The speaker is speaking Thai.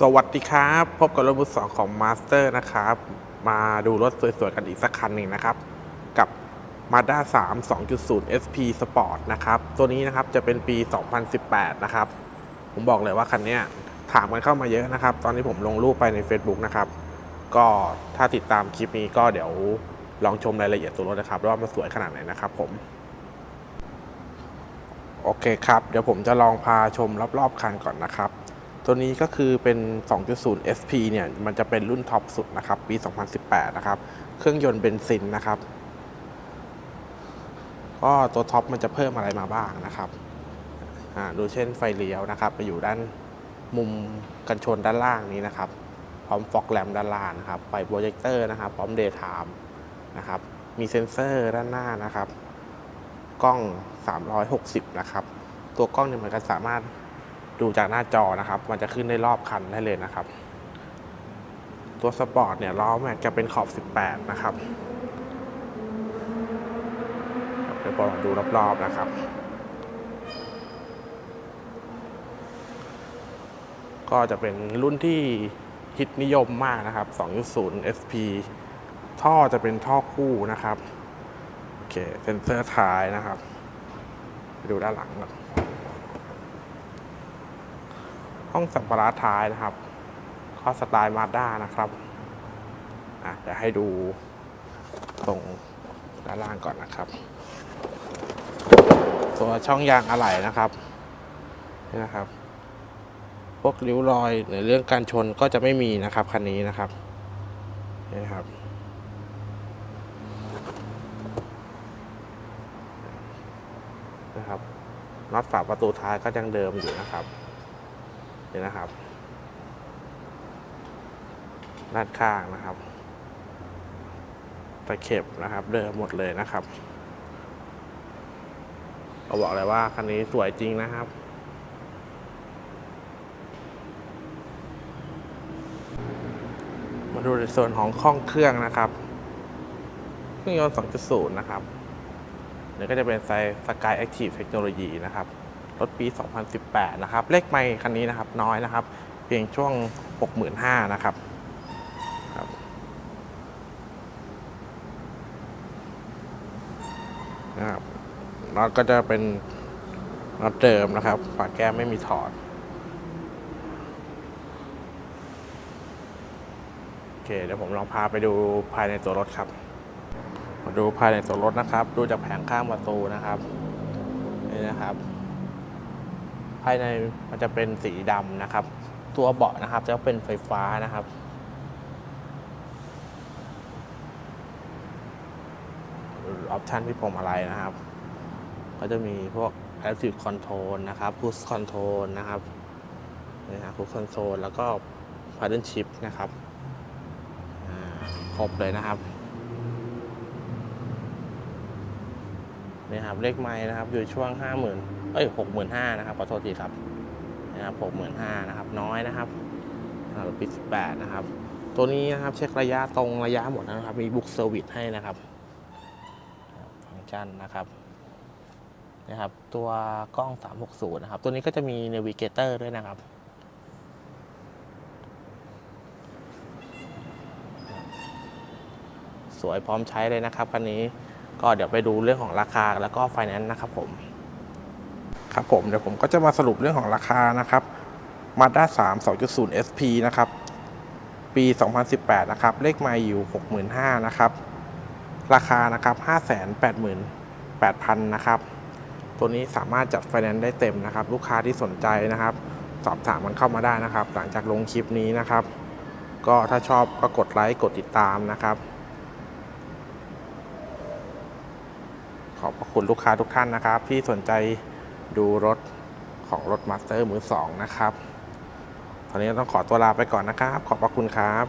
สวัสดีครับ พบกับรถมือสองของ Master นะครับ มาดูรถสวยๆกันอีกสักคันหนึ่งนะครับ กับ Mazda 3 2.0 SP Sport นะครับ ตัวนี้นะครับจะเป็นปี 2018 นะครับ ผมบอกเลยว่าคันนี้ถามกันเข้ามาเยอะนะครับ ตอนนี้ผมลงรูปไปใน Facebook นะครับ ก็ถ้าติดตามคลิปนี้ก็เดี๋ยวลองชมรายละเอียดตัวรถนะครับว่ามันสวยขนาดไหนนะครับผม โอเคครับ เดี๋ยวผมจะลองพาชมรอบๆคันก่อนนะครับ ตัวนี้ก็คือเป็น 2.0 SP เนี่ย มันจะเป็นรุ่นท็อปสุดนะครับ ปี 2018 นะครับ เครื่องยนต์เบนซินนะครับ ก็ตัวท็อปมันจะเพิ่มอะไรมาบ้างนะครับอ่าดูเช่นไฟเลี้ยวนะครับ ไปอยู่ด้านมุมกันชนด้านล่างนี้นะครับ พร้อมฟอกแลมด้านล่างนะครับ ไฟโปรเจคเตอร์นะครับ พร้อมเดย์ไทม์นะครับ มีเซ็นเซอร์ด้านหน้านะครับ กล้อง 360 นะครับ ตัวกล้องเนี่ยมันก็สามารถ ดูจากหน้าจอนะครับ มันจะขึ้นได้รอบคันได้เลยนะครับ ตัวสปอร์ตเนี่ยล้อแม็กจะเป็นขอบ 18 นะครับเดี๋ยวผมดูรอบๆนะครับ ก็จะเป็นรุ่นที่ฮิตนิยมมากนะครับ 2.0 SP ท่อจะเป็นท่อคู่นะครับ โอเค เซนเซอร์ท้ายนะครับ ไปดูด้านหลังก่อน ห้องสัมภาระท้ายนะครับข้อสไตล์มาด้านะครับอะเดี๋ยวให้ดูตรงด้านล่างก่อนนะครับ ตัวช่องยางอะไหล่นะครับนี่นะครับ พวกริ้วรอยในเรื่องการชนก็จะไม่มีนะครับคันนี้นะครับนี่นะครับนะครับน็อตฝาประตูท้ายก็ยังเดิมอยู่นะครับ นี่นะครับ ด้านข้างนะครับ ตะเข็บนะครับเดิมหมดเลยนะครับเราบอกเลยว่าคันนี้สวยจริงนะครับมาดูในส่วนของห้องเครื่องนะครับ เครื่องยนต์ 2.0 นะครับนี่ก็จะเป็นไซสกายแอคทีฟเทคโนโลยีนะครับ รถปี 2018 นะครับ เลขไม่คันนี้นะครับน้อยนะครับ เพียงช่วง 65,000นะครับครับ นะครับน็อตก็จะเป็นน็อตเดิมนะครับ ฝาแก้มไม่มีถอด โอเค เดี๋ยวผมลองพาไปดูภายในตัวรถครับ มาดูภายในตัวรถนะครับ ดูจากแผงข้างประตูนะครับ นี่นะครับ ภายในมันจะเป็นสีดำนะครับ ตัวเบาะนะครับจะเป็นไฟฟ้านะครับออปชันที่ผมอะไรนะครับ ก็จะมีพวก Active Control นะครับ Cruise Control นะครับนี่นะ Cruise Control แล้วก็ Paddle Shift นะครับครบเลยนะครับ นี่ครับเลขไม้นะครับอยู่ช่วงห้าหมื่นเอ้ยหกหมื่นห้านะครับขอโทษทีครับนะครับหกหมื่นห้านะครับน้อยนะครับสำหรับปีสิบแปดนะครับตัวนี้นะครับเช็คระยะตรงระยะหมดนะครับ มีบุ๊กเซอร์วิสให้นะครับฟังก์ชันนะครับนะครับ ตัวกล้อง 360 นะครับ ตัวนี้ก็จะมีเนวิเกเตอร์ด้วยนะครับสวยพร้อมใช้เลยนะครับคันนี้ ก็เดี๋ยวไปดูเรื่องของราคาแล้วก็ไฟแนนซ์นะครับผมครับผมเดี๋ยวผมก็จะมาสรุปเรื่องของราคานะครับ Mazda 3 2.0 SP นะครับ ปี 2018 นะครับ เลขไมล์อยู่ 65,000นะครับ ราคานะครับ 588,000 นะครับ ตัวนี้สามารถจัดไฟแนนซ์ได้เต็มนะครับ ลูกค้าที่สนใจนะครับ สอบถามมันเข้ามาได้นะครับ หลังจากลงคลิปนี้นะครับ ก็ถ้าชอบก็กดไลค์ กดติดตามนะครับ ขอบพระ คุณลูกค้าทุกท่านนะครับ ที่สนใจดูรถของรถมาสเตอร์มือสองนะครับ ตอนนี้ต้องขอตัวลาไปก่อนนะครับ ขอบพระคุณครับ